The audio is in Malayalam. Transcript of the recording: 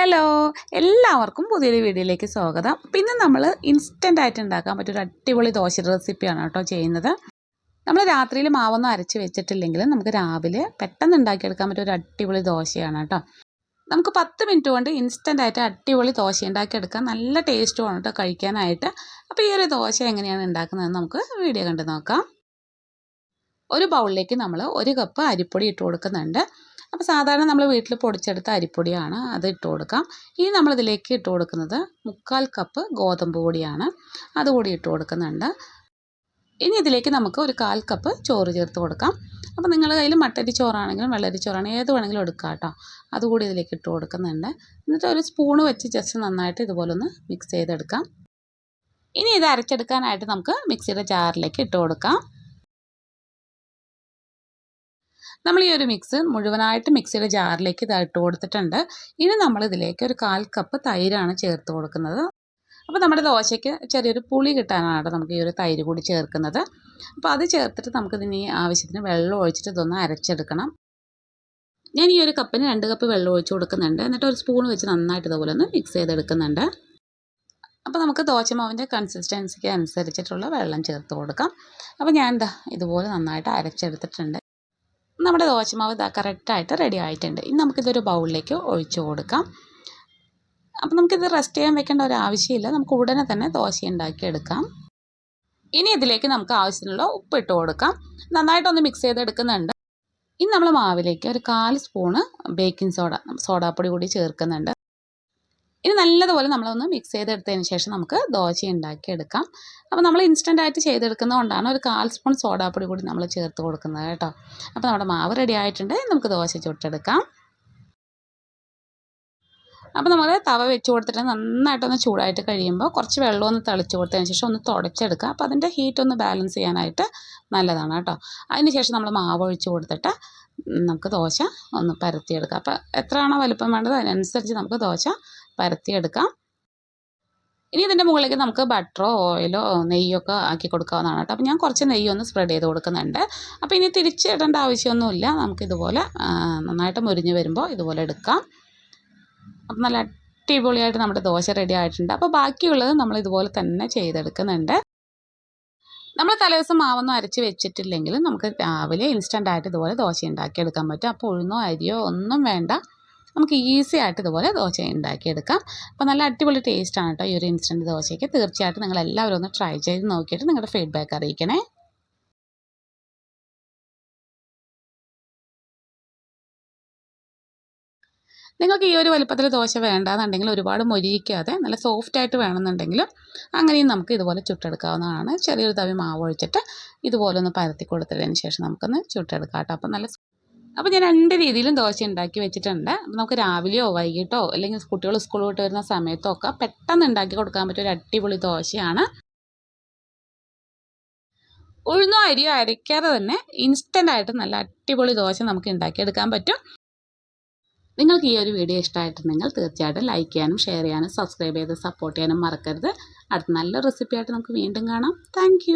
ഹലോ എല്ലാവർക്കും പുതിയൊരു വീഡിയോയിലേക്ക് സ്വാഗതം. പിന്നെ നമ്മൾ ഇൻസ്റ്റന്റ് ആയിട്ട് ഉണ്ടാക്കാൻ പറ്റിയൊരു അടിപൊളി ദോശ റെസിപ്പിയാണ് കേട്ടോ ചെയ്യുന്നത്. നമ്മൾ രാത്രിയിൽ മാവൊന്നും അരച്ച് വെച്ചിട്ടില്ലെങ്കിൽ നമുക്ക് രാവിലെ പെട്ടെന്ന് ഉണ്ടാക്കിയെടുക്കാൻ പറ്റിയ ഒരു അടിപൊളി ദോശയാണ് കേട്ടോ. നമുക്ക് പത്ത് മിനിറ്റ് കൊണ്ട് ഇൻസ്റ്റന്റ് ആയിട്ട് അടിപൊളി ദോശ ഉണ്ടാക്കിയെടുക്കാൻ നല്ല ടേസ്റ്റുമാണ് കേട്ടോ കഴിക്കാനായിട്ട്. അപ്പോൾ ഈ ഒരു ദോശ എങ്ങനെയാണ് ഉണ്ടാക്കുന്നതെന്ന് നമുക്ക് വീഡിയോ കണ്ട് നോക്കാം. ഒരു ബൗളിലേക്ക് നമ്മൾ ഒരു കപ്പ് അരിപ്പൊടി ഇട്ട് കൊടുക്കുന്നുണ്ട്. അപ്പോൾ സാധാരണ നമ്മൾ വീട്ടിൽ പൊടിച്ചെടുത്ത അരിപ്പൊടിയാണ് അത് ഇട്ട് കൊടുക്കാം. ഇനി നമ്മളിതിലേക്ക് ഇട്ട് കൊടുക്കുന്നത് മുക്കാൽ കപ്പ് ഗോതമ്പ് പൊടിയാണ്. അതുകൂടി ഇട്ട് കൊടുക്കുന്നുണ്ട്. ഇനി ഇതിലേക്ക് നമുക്ക് ഒരു കാൽ കപ്പ് ചോറ് ചേർത്ത് കൊടുക്കാം. അപ്പോൾ നിങ്ങളുടെ കയ്യിൽ മട്ടരി ചോറാണെങ്കിലും വെള്ളരി ചോറാണെങ്കിലും ഏത് വേണമെങ്കിലും എടുക്കാം കേട്ടോ. അതുകൂടി ഇതിലേക്ക് ഇട്ട് കൊടുക്കുന്നുണ്ട്. എന്നിട്ട് ഒരു സ്പൂണ് വെച്ച് ജസ്റ്റ് നന്നായിട്ട് ഇതുപോലെ ഒന്ന് മിക്സ് ചെയ്തെടുക്കാം. ഇനി ഇത് അരച്ചെടുക്കാനായിട്ട് നമുക്ക് മിക്സിയുടെ ജാറിലേക്ക് ഇട്ട് കൊടുക്കാം. നമ്മൾ ഈ ഒരു മിക്സ് മുഴുവനായിട്ട് മിക്സിയുടെ ജാറിലേക്ക് ഇതായിട്ട് കൊടുത്തിട്ടുണ്ട്. ഇനി നമ്മൾ ഇതിലേക്ക് ഒരു കാൽ കപ്പ് തൈരാണ് ചേർത്ത് കൊടുക്കുന്നത്. അപ്പോൾ നമ്മുടെ ദോശയ്ക്ക് ചെറിയൊരു പുളി കിട്ടാനാണ് നമുക്ക് ഈ ഒരു തൈര് കൂടി ചേർക്കുന്നത്. അപ്പോൾ അത് ചേർത്തിട്ട് നമുക്കിതിന് ആവശ്യത്തിന് വെള്ളം ഒഴിച്ചിട്ട് ഇതൊന്ന് അരച്ചെടുക്കണം. ഞാൻ ഈ ഒരു കപ്പിന് രണ്ട് കപ്പ് വെള്ളം ഒഴിച്ച് കൊടുക്കുന്നുണ്ട്. എന്നിട്ട് ഒരു സ്പൂൺ വെച്ച് നന്നായിട്ട് ഇതുപോലെ ഒന്ന് മിക്സ് ചെയ്തെടുക്കുന്നുണ്ട്. അപ്പോൾ നമുക്ക് ദോശമാവിന്റെ കൺസിസ്റ്റൻസിക്ക് അനുസരിച്ചിട്ടുള്ള വെള്ളം ചേർത്ത് കൊടുക്കാം. അപ്പോൾ ഞാൻ എന്താ ഇതുപോലെ നന്നായിട്ട് അരച്ചെടുത്തിട്ടുണ്ട്. നമ്മുടെ ദോശമാവ് ഇതാ കറക്റ്റായിട്ട് റെഡി ആയിട്ടുണ്ട്. ഇനി നമുക്കിതൊരു ബൗളിലേക്ക് ഒഴിച്ച് കൊടുക്കാം. അപ്പം നമുക്കിത് റെസ്റ്റ് ചെയ്യാൻ വെക്കേണ്ട ഒരു ആവശ്യമില്ല. നമുക്ക് ഉടനെ തന്നെ ദോശ ഉണ്ടാക്കി എടുക്കാം ഇനി ഇതിലേക്ക് നമുക്ക് ആവശ്യത്തിനുള്ള ഉപ്പ് ഇട്ട് കൊടുക്കാം. നന്നായിട്ടൊന്ന് മിക്സ് ചെയ്തെടുക്കുന്നുണ്ട്. ഇനി നമ്മൾ മാവിലേക്ക് ഒരു കാൽ സ്പൂണ് ബേക്കിംഗ് സോഡ സോഡാപ്പൊടി കൂടി ചേർക്കുന്നുണ്ട്. ഇനി നല്ലതുപോലെ നമ്മളൊന്ന് മിക്സ് ചെയ്തെടുത്തതിന് ശേഷം നമുക്ക് ദോശ ഉണ്ടാക്കിയെടുക്കാം. അപ്പോൾ നമ്മൾ ഇൻസ്റ്റന്റ് ആയിട്ട് ചെയ്തെടുക്കുന്നത് കൊണ്ടാണ് ഒരു കാൽ സ്പൂൺ സോഡാപ്പൊടി കൂടി നമ്മൾ ചേർത്ത് കൊടുക്കുന്നത് കേട്ടോ. അപ്പോൾ നമ്മുടെ മാവ് റെഡി ആയിട്ടുണ്ട്. നമുക്ക് ദോശ ചുട്ടെടുക്കാം. അപ്പോൾ നമ്മൾ തവ വെച്ച് കൊടുത്തിട്ട് നന്നായിട്ടൊന്ന് ചൂടായിട്ട് കഴിയുമ്പോൾ കുറച്ച് വെള്ളം ഒന്ന് തളിച്ച് കൊടുത്തതിന് ശേഷം ഒന്ന് തുടച്ചെടുക്കുക. അപ്പോൾ അതിന്റെ ഹീറ്റ് ഒന്ന് ബാലൻസ് ചെയ്യാനായിട്ട് നല്ലതാണ് കേട്ടോ. അതിന് ശേഷം നമ്മൾ മാവ് ഒഴിച്ച് കൊടുത്തിട്ട് നമുക്ക് ദോശ ഒന്ന് പരത്തിയെടുക്കാം. അപ്പോൾ എത്രയാണോ വലുപ്പം വേണ്ടത് അതിനനുസരിച്ച് നമുക്ക് ദോശ പരത്തിയെടുക്കാം. ഇനി ഇതിന്റെ മുകളിലേക്ക് നമുക്ക് ബട്ടറോ ഓയിലോ നെയ്യോ ഒക്കെ ആക്കി കൊടുക്കാവുന്നതാണ് കേട്ടോ. അപ്പോൾ ഞാൻ കുറച്ച് നെയ്യൊന്ന് സ്പ്രെഡ് ചെയ്ത് കൊടുക്കുന്നുണ്ട്. അപ്പോൾ ഇനി തിരിച്ചിടേണ്ട ആവശ്യമൊന്നുമില്ല. നമുക്ക് ഇതുപോലെ നന്നായിട്ട് മുരിഞ്ഞ് വരുമ്പോൾ ഇതുപോലെ എടുക്കാം. അപ്പം നല്ല അടിപൊളിയായിട്ട് നമ്മുടെ ദോശ റെഡി ആയിട്ടുണ്ട്. അപ്പോൾ ബാക്കിയുള്ളത് നമ്മൾ ഇതുപോലെ തന്നെ ചെയ്തെടുക്കുന്നുണ്ട്. നമ്മൾ തലേദിവസം മാവൊന്നും അരച്ച് വെച്ചിട്ടില്ലെങ്കിൽ നമുക്ക് രാവിലെ ഇൻസ്റ്റന്റ് ആയിട്ട് ഇതുപോലെ ദോശ ഉണ്ടാക്കിയെടുക്കാൻ പറ്റും. അപ്പോൾ ഉഴുന്നോ അരിയോ ഒന്നും വേണ്ട. നമുക്ക് ഈസി ആയിട്ട് ഇതുപോലെ ദോശ ഉണ്ടാക്കിയെടുക്കാം. അപ്പോൾ നല്ല അടിപൊളി ടേസ്റ്റാണ് കേട്ടോ ഈ ഒരു ഇൻസ്റ്റന്റ് ദോശയ്ക്ക്. തീർച്ചയായിട്ടും നിങ്ങൾ എല്ലാവരും ഒന്ന് ട്രൈ ചെയ്ത് നോക്കിയിട്ട് നിങ്ങളുടെ ഫീഡ്ബാക്ക് അറിയിക്കണേ. നിങ്ങൾക്ക് ഈ ഒരു വലുപ്പത്തിൽ ദോശ വേണ്ടാന്നുണ്ടെങ്കിൽ ഒരുപാട് മൊരിയിക്കാതെ നല്ല സോഫ്റ്റ് ആയിട്ട് വേണമെന്നുണ്ടെങ്കിലും അങ്ങനെയും നമുക്ക് ഇതുപോലെ ചുട്ടെടുക്കാവുന്നതാണ്. ചെറിയൊരു തവി മാവ് ഒഴിച്ചിട്ട് ഇതുപോലെ ഒന്ന് പരത്തി കൊടുത്തതിന് ശേഷം നമുക്കൊന്ന് ചുട്ടെടുക്കാം കേട്ടോ അപ്പം നല്ല അപ്പോൾ ഞാൻ രണ്ട് രീതിയിലും ദോശ ഉണ്ടാക്കി വെച്ചിട്ടുണ്ട്. നമുക്ക് രാവിലെയോ വൈകിട്ടോ അല്ലെങ്കിൽ കുട്ടികൾ സ്കൂളിൽ വിട്ട് വരുന്ന സമയത്തോ ഒക്കെ പെട്ടെന്ന് ഉണ്ടാക്കി കൊടുക്കാൻ പറ്റിയ ഒരു അടിപൊളി ദോശയാണ്. ഉഴുന്നോ അരിയോ അരയ്ക്കാതെ തന്നെ ഇൻസ്റ്റന്റ് ആയിട്ട് നല്ല അടിപൊളി ദോശ നമുക്ക് ഉണ്ടാക്കിയെടുക്കാൻ പറ്റും. നിങ്ങൾക്ക് ഈ ഒരു വീഡിയോ ഇഷ്ടമായിട്ടുണ്ടെങ്കിൽ തീർച്ചയായിട്ടും ലൈക്ക് ചെയ്യാനും ഷെയർ ചെയ്യാനും സബ്സ്ക്രൈബ് ചെയ്ത് സപ്പോർട്ട് ചെയ്യാനും മറക്കരുത്. അടുത്ത നല്ല റെസിപ്പിയായിട്ട് നമുക്ക് വീണ്ടും കാണാം. താങ്ക്